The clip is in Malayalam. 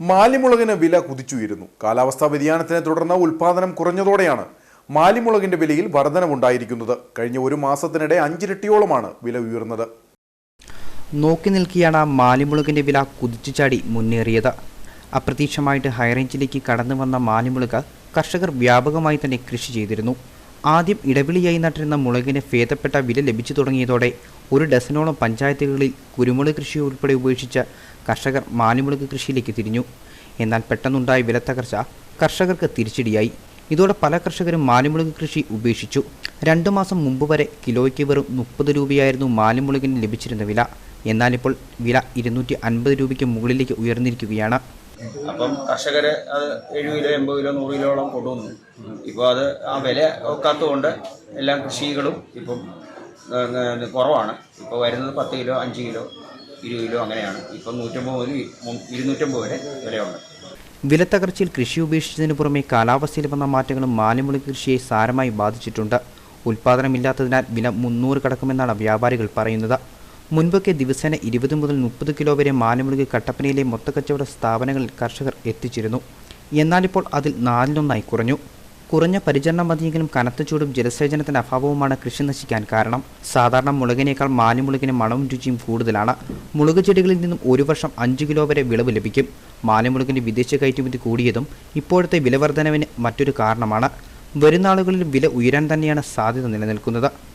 മാലിമുളകിന് വില കുതിച്ചുയരുന്നു. കാലാവസ്ഥാ വ്യതിയാനത്തിനെ തുടർന്ന് ഉൽപാദനം കുറഞ്ഞതോടെയാണ് മാലിമുളകിന്റെ വിലയിൽ വർധനവുണ്ടായിരിക്കുന്നത്. കഴിഞ്ഞ ഒരു മാസത്തിനിടെ അഞ്ചിരട്ടിയോളമാണ് വില ഉയർന്നത്. നോക്കി നിൽക്കിയാണ് മാലിമുളകിന്റെ വില കുതിച്ചു ചാടി മുന്നേറിയത്. അപ്രതീക്ഷമായിട്ട് ഹൈറേഞ്ചിലേക്ക് കടന്നു വന്ന മാലിമുളക് കർഷകർ വ്യാപകമായി തന്നെ കൃഷി ചെയ്തിരുന്നു. ആദ്യം ഇടവിളിയായി നട്ടിരുന്ന മുളകിന് ഭേദപ്പെട്ട വില ലഭിച്ചു തുടങ്ങിയതോടെ ഒരു ഡസനോളം പഞ്ചായത്തുകളിൽ കുരുമുളക് കൃഷി ഉൾപ്പെടെ ഉപേക്ഷിച്ച കർഷകർ മാലിമുളക് കൃഷിയിലേക്ക് തിരിഞ്ഞു. എന്നാൽ പെട്ടെന്നുണ്ടായ വിലത്തകർച്ച കർഷകർക്ക് തിരിച്ചടിയായി. ഇതോടെ പല കർഷകരും മാലിമുളക് കൃഷി ഉപേക്ഷിച്ചു. രണ്ടു മാസം മുമ്പ് വരെ കിലോയ്ക്ക് വെറും മുപ്പത് രൂപയായിരുന്നു മാലിമുളകിന് ലഭിച്ചിരുന്ന വില. എന്നാലിപ്പോൾ വില ഇരുന്നൂറ്റി അൻപത് രൂപയ്ക്ക് മുകളിലേക്ക് ഉയർന്നിരിക്കുകയാണ്. അപ്പം കർഷകർ അത് എഴുപത് കിലോ എൺപത് കിലോ നൂറ് കിലോളം കൊണ്ടുവന്നു. ഇപ്പോൾ അത് ആ വില ഒക്കാത്തതുകൊണ്ട് എല്ലാ കൃഷികളും ഇപ്പം കുറവാണ്. ഇപ്പോൾ വരുന്നത് പത്ത് കിലോ അഞ്ച് കിലോ ഇരുപത് കിലോ അങ്ങനെയാണ്. ഇപ്പം നൂറ്റമ്പത് മുതൽ ഇരുന്നൂറ്റമ്പത് വരെ വിലയുണ്ട്. വിലത്തകർച്ചയിൽ കൃഷി ഉപേക്ഷിച്ചതിന് പുറമെ കാലാവസ്ഥയിൽ വന്ന മാറ്റങ്ങളും മാലിമുളക് കൃഷിയെ സാരമായി ബാധിച്ചിട്ടുണ്ട്. ഉൽപാദനമില്ലാത്തതിനാൽ വില മുന്നൂറ് കടക്കുമെന്നാണ് വ്യാപാരികൾ പറയുന്നത്. മുൻപൊക്കെ ദിവസേന ഇരുപത് മുതൽ മുപ്പത് കിലോ വരെ മാലിമുളക് കട്ടപ്പനയിലെ മൊത്തക്കച്ചവട സ്ഥാപനങ്ങളിൽ കർഷകർ എത്തിച്ചിരുന്നു. എന്നാലിപ്പോൾ അതിൽ നാലിലൊന്നായി കുറഞ്ഞു. കുറഞ്ഞ പരിചരണം മതിയെങ്കിലും കനത്ത ചൂടും ജലസേചനത്തിന്റെ അഭാവവുമാണ് കൃഷി നശിക്കാൻ കാരണം. സാധാരണ മുളകിനേക്കാൾ മാലിമുളകിന് മണവും രുചിയും കൂടുതലാണ്. മുളക് ചെടികളിൽ നിന്നും ഒരു വർഷം അഞ്ച് കിലോ വരെ വിളവ് ലഭിക്കും. മാലിമുളകിന്റെ വിദേശ കയറ്റുമതി കൂടിയതും ഇപ്പോഴത്തെ വിലവർധനവിന് മറ്റൊരു കാരണമാണ്. വരുന്നാളുകളിൽ വില ഉയരാൻ തന്നെയാണ് സാധ്യത നിലനിൽക്കുന്നത്.